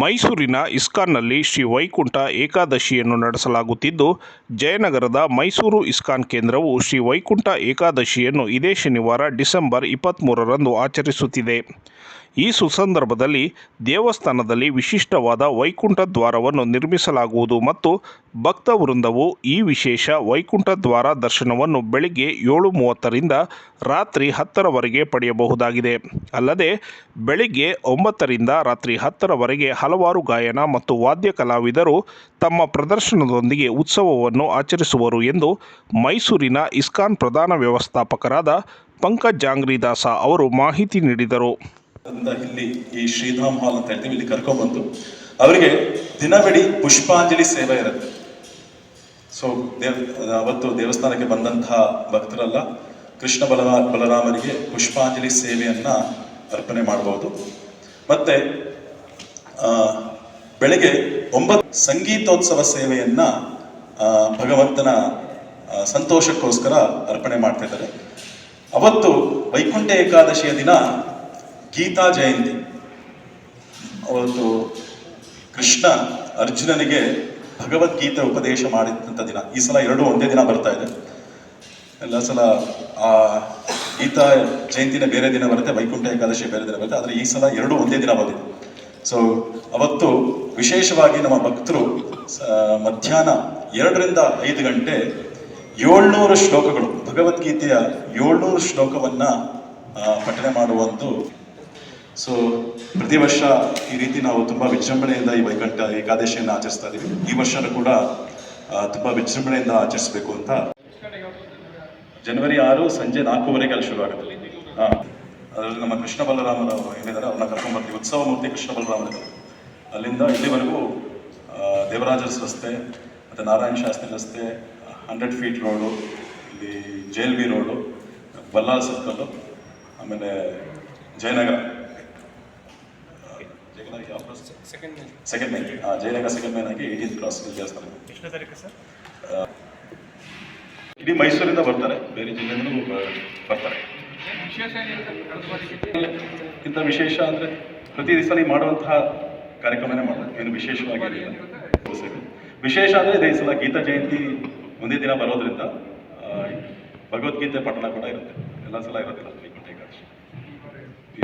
ಮೈಸೂರಿನ ಇಸ್ಕಾನ್ನಲ್ಲಿ ಶ್ರೀ ವೈಕುಂಠ ಏಕಾದಶಿಯನ್ನು ನಡೆಸಲಾಗುತ್ತಿದ್ದು, ಜಯನಗರದ ಮೈಸೂರು ಇಸ್ಕಾನ್ ಕೇಂದ್ರವು ಶ್ರೀ ವೈಕುಂಠ ಏಕಾದಶಿಯನ್ನು ಇದೇ ಶನಿವಾರ ಡಿಸೆಂಬರ್ ಇಪ್ಪತ್ತ್ಮೂರರಂದು ಆಚರಿಸುತ್ತಿದೆ. ಈ ಸುಸಂದರ್ಭದಲ್ಲಿ ದೇವಸ್ಥಾನದಲ್ಲಿ ವಿಶಿಷ್ಟವಾದ ವೈಕುಂಠ ದ್ವಾರವನ್ನು ನಿರ್ಮಿಸಲಾಗುವುದು ಮತ್ತು ಭಕ್ತ ವೃಂದವು ಈ ವಿಶೇಷ ವೈಕುಂಠ ದ್ವಾರ ದರ್ಶನವನ್ನು ಬೆಳಿಗ್ಗೆ ಏಳು ಮೂವತ್ತರಿಂದ ರಾತ್ರಿ ಹತ್ತರವರೆಗೆ ಪಡೆಯಬಹುದಾಗಿದೆ. ಅಲ್ಲದೆ, ಬೆಳಿಗ್ಗೆ ಒಂಬತ್ತರಿಂದ ರಾತ್ರಿ ಹತ್ತರವರೆಗೆ ಹಲವಾರು ಗಾಯನ ಮತ್ತು ವಾದ್ಯ ಕಲಾವಿದರು ತಮ್ಮ ಪ್ರದರ್ಶನದೊಂದಿಗೆ ಉತ್ಸವವನ್ನು ಆಚರಿಸುವರು ಎಂದು ಮೈಸೂರಿನ ಇಸ್ಕಾನ್ ಪ್ರಧಾನ ವ್ಯವಸ್ಥಾಪಕರಾದ ಪಂಕಜ್ ಜಾಂಗ್ರಿದಾಸ ಅವರು ಮಾಹಿತಿ ನೀಡಿದರು. ಅಂತ ಇಲ್ಲಿ ಈ ಶ್ರೀಧಾಮ್ ಹಾಲ್ ಅಂತ ಹೇಳ್ತೀವಿ, ಇಲ್ಲಿ ಕರ್ಕೊಂಡ್ಬಂದು. ಅವರಿಗೆ ದಿನವಿಡೀ ಪುಷ್ಪಾಂಜಲಿ ಸೇವೆ ಇರುತ್ತೆ. ಸೊ ದೇವ್, ಅವತ್ತು ದೇವಸ್ಥಾನಕ್ಕೆ ಬಂದಂತಹ ಭಕ್ತರೆಲ್ಲ, ಕೃಷ್ಣ ಬಲ ಬಲರಾಮರಿಗೆ ಪುಷ್ಪಾಂಜಲಿ ಸೇವೆಯನ್ನು ಅರ್ಪಣೆ ಮಾಡಬಹುದು ಮತ್ತೆ ಬೆಳಗ್ಗೆ ಒಂಬತ್ತು ಸಂಗೀತೋತ್ಸವ ಸೇವೆಯನ್ನ ಭಗವಂತನ ಸಂತೋಷಕ್ಕೋಸ್ಕರ ಅರ್ಪಣೆ ಮಾಡ್ತಾ ಅವತ್ತು ವೈಕುಂಠ ಏಕಾದಶಿಯ ದಿನ ಗೀತಾ ಜಯಂತಿ. ಅವತ್ತು ಕೃಷ್ಣ ಅರ್ಜುನನಿಗೆ ಭಗವದ್ಗೀತೆ ಉಪದೇಶ ಮಾಡಿದಂಥ ದಿನ. ಈ ಸಲ ಎರಡು ಒಂದೇ ದಿನ ಬರ್ತಾ ಇದೆ. ಎಲ್ಲ ಸಲ ಆ ಗೀತಾ ಜಯಂತಿನ ಬೇರೆ ದಿನ ಬರುತ್ತೆ, ವೈಕುಂಠ ಏಕಾದಶಿ ಬೇರೆ ದಿನ ಬರುತ್ತೆ. ಆದರೆ ಈ ಸಲ ಎರಡು ಒಂದೇ ದಿನ ಬಂದಿದೆ. ಸೊ ಅವತ್ತು ವಿಶೇಷವಾಗಿ ನಮ್ಮ ಭಕ್ತರು ಮಧ್ಯಾಹ್ನ ಎರಡರಿಂದ ಐದು ಗಂಟೆ ಏಳ್ನೂರು ಶ್ಲೋಕಗಳು ಭಗವದ್ಗೀತೆಯ ಏಳ್ನೂರು ಶ್ಲೋಕವನ್ನು ಪಠನೆ ಮಾಡುವಂತು ಸೊ ಪ್ರತಿ ವರ್ಷ ಈ ರೀತಿ ನಾವು ತುಂಬಾ ವಿಜೃಂಭಣೆಯಿಂದ ಈ ವೈಕಂಠ ಏಕಾದಶಿಯನ್ನು ಆಚರಿಸ್ತಾ ಇದೀವಿ. ಈ ವರ್ಷನೂ ಕೂಡ ತುಂಬ ತುಂಬಾ ವಿಜೃಂಭಣೆಯಿಂದ ಆಚರಿಸಬೇಕು ಅಂತ. ಜನವರಿ ಆರು ಸಂಜೆ ನಾಲ್ಕೂವರೆಗೆ ಅಲ್ಲಿ ಶುರು ಆಗುತ್ತೆ ಹಾ. ಅದರಲ್ಲಿ ನಮ್ಮ ಕೃಷ್ಣ ಬಲರಾಮರು ಏನಿದ್ದಾರೆ ಅವ್ರನ್ನ ಕರ್ಕೊಂಬರ್ತೀವಿ ಉತ್ಸವ ಮೂರ್ತಿ ಕೃಷ್ಣ ಬಲರಾಮರು ಅಲ್ಲಿಂದ ಇಲ್ಲಿವರೆಗೂ ದೇವರಾಜಸ್ ರಸ್ತೆ ಮತ್ತು ನಾರಾಯಣ ಶಾಸ್ತ್ರಿ ರಸ್ತೆ ಹಂಡ್ರೆಡ್ ಫೀಟ್ ರೋಡು ಇಲ್ಲಿ J L B road Ballal circle ಆಮೇಲೆ Jayanagar. Second main Jayanagar second main ಆಗಿ ಏಯ್ಟೀನ್ ಕ್ರಾಸ್ ದೇವಸ್ಥಾನ. ಇಡೀ ಮೈಸೂರಿಂದ ಬರ್ತಾರೆ. ಬೇರೆ ಜಿಲ್ಲೆಯಿಂದಲೂ ಬರ್ತಾರೆ. ಇಂಥ ವಿಶೇಷ ಅಂದರೆ ಪ್ರತಿ ದಿವಸ ಮಾಡುವಂತಹ ಕಾರ್ಯಕ್ರಮನೇ ಮಾಡೋದು ಏನು ವಿಶೇಷವಾಗಿ ಇರಲಿಲ್ಲ. ವಿಶೇಷ ಅಂದರೆ ಇದೇ ಸಲ ಗೀತಾ ಜಯಂತಿ ಒಂದೇ ದಿನ ಬರೋದ್ರಿಂದ ಭಗವದ್ಗೀತೆ ಪಠಣ ಕೂಡ ಇರುತ್ತೆ ಎಲ್ಲ ಸಲ ಇರೋದಿಲ್ಲ ಈ.